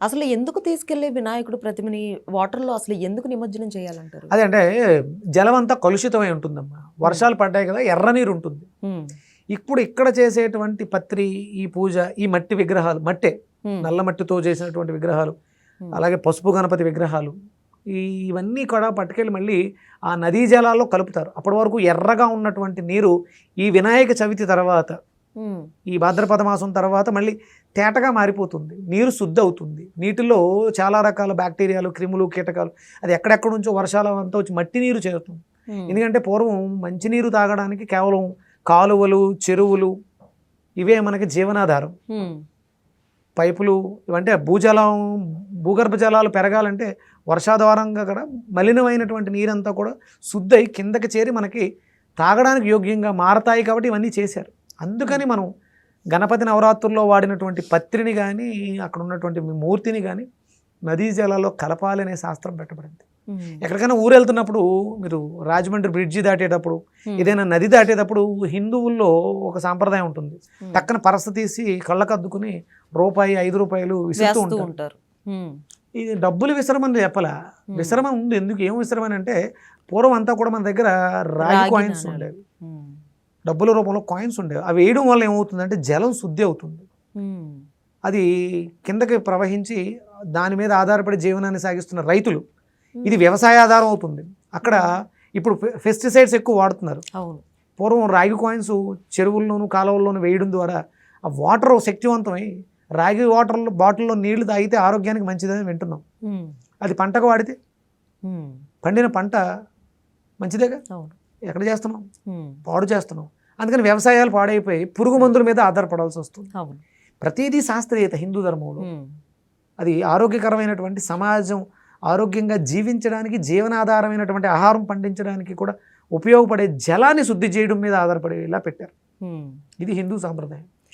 అసలు ఎందుకు తీసుకెళ్ళే వినాయకుడు ప్రతిమని వాటర్లో అసలు ఎందుకు నిమజ్జనం చేయాలంటారు? అదే అంటే జలం అంతా కలుషితమై ఉంటుందమ్మా. వర్షాలు పడ్డాయి కదా ఎర్ర నీరు ఉంటుంది ఇప్పుడు ఇక్కడ చేసేటువంటి పత్రి ఈ పూజ ఈ మట్టి విగ్రహాలు మట్టే నల్ల మట్టితో చేసినటువంటి విగ్రహాలు అలాగే పసుపు గణపతి విగ్రహాలు ఈ ఇవన్నీ కూడా పట్టుకెళ్ళి మళ్ళీ ఆ నదీ జలాల్లో కలుపుతారు. అప్పటి వరకు ఎర్రగా ఉన్నటువంటి నీరు ఈ వినాయక చవితి తర్వాత ఈ భాద్రపద మాసం తర్వాత మళ్ళీ తేటగా మారిపోతుంది. నీరు శుద్ధి అవుతుంది నీటిలో చాలా రకాల బ్యాక్టీరియాలు క్రిములు కీటకాలు అది ఎక్కడెక్కడ నుంచో వర్షాల అంతా వచ్చి మట్టి నీరు చేరుతుంది. ఎందుకంటే పూర్వం మంచినీరు తాగడానికి కేవలం కాలువలు చెరువులు ఇవే మనకి జీవనాధారం. పైపులు ఇవంటే భూజలం భూగర్భ జలాలు పెరగాలంటే వర్షాధారంగా కూడా మలినమైనటువంటి నీరంతా కూడా శుద్ధి కిందకి చేరి మనకి తాగడానికి యోగ్యంగా మారతాయి కాబట్టి ఇవన్నీ చేశారు. అందుకని మనం గణపతి నవరాత్రుల్లో వాడినటువంటి పత్రిని కానీ అక్కడ ఉన్నటువంటి మూర్తిని కానీ నదీ జలాల్లో కలపాలి అనే శాస్త్రం పెట్టబడింది. ఎక్కడికైనా ఊరు వెళ్తున్నప్పుడు మీరు రాజమండ్రి బ్రిడ్జి దాటేటప్పుడు ఏదైనా నది దాటేటప్పుడు హిందువుల్లో ఒక సాంప్రదాయం ఉంటుంది. ఉమ్, టక్కన పరస తీసి కళ్ళకద్దుకుని రూపాయి ఐదు రూపాయలు విసురుతూ ఉంటారు. ఇది డబ్బులు విసరమని చెప్పలా? విసరమ ఉంది. ఎందుకు? ఏం విసరమని అంటే పూర్వం అంతా కూడా మన దగ్గర రాగి కాయిన్స్. ఉండేవి. డబ్బుల రూపంలో కాయిన్స్ ఉండేవి. అవి వేయడం వల్ల ఏమవుతుందంటే జలం శుద్ధి అవుతుంది. అది కిందకి ప్రవహించి దాని మీద ఆధారపడి జీవనాన్ని సాగిస్తున్న రైతులు. ఇది వ్యవసాయ ఆధారం అవుతుంది. అక్కడ ఇప్పుడు పెస్టిసైడ్స్ ఎక్కువ వాడుతున్నారు. అవును. పూర్వం రాగి కాయిన్స్ చెరువుల్లోనూ కాలువల్లోనూ వేయడం ద్వారా ఆ వాటర్ శక్తివంతమై రాగి వాటర్ బాటిల్లో నీళ్ళు తాగితే ఆరోగ్యానికి మంచిదని వింటున్నాం. అది పంటకు వాడితే? పండిన పంట మంచిదేగా? అవును. ఎక్కడ చేస్తున్నాం? పాడు చేస్తున్నాం. అందుకని వ్యవసాయాలు పాడైపోయి పురుగు మందుల మీద ఆధారపడాల్సి వస్తుంది. ప్రతిదీ శాస్త్రీయత హిందూ ధర్మంలో. అది ఆరోగ్యకరమైనటువంటి సమాజం ఆరోగ్యంగా జీవించడానికి జీవనాధారమైనటువంటి ఆహారం పండించడానికి కూడా ఉపయోగపడే జలాన్ని శుద్ధి చేయడం మీద ఆధారపడేలా పెట్టారు. ఇది హిందూ సాంప్రదాయం.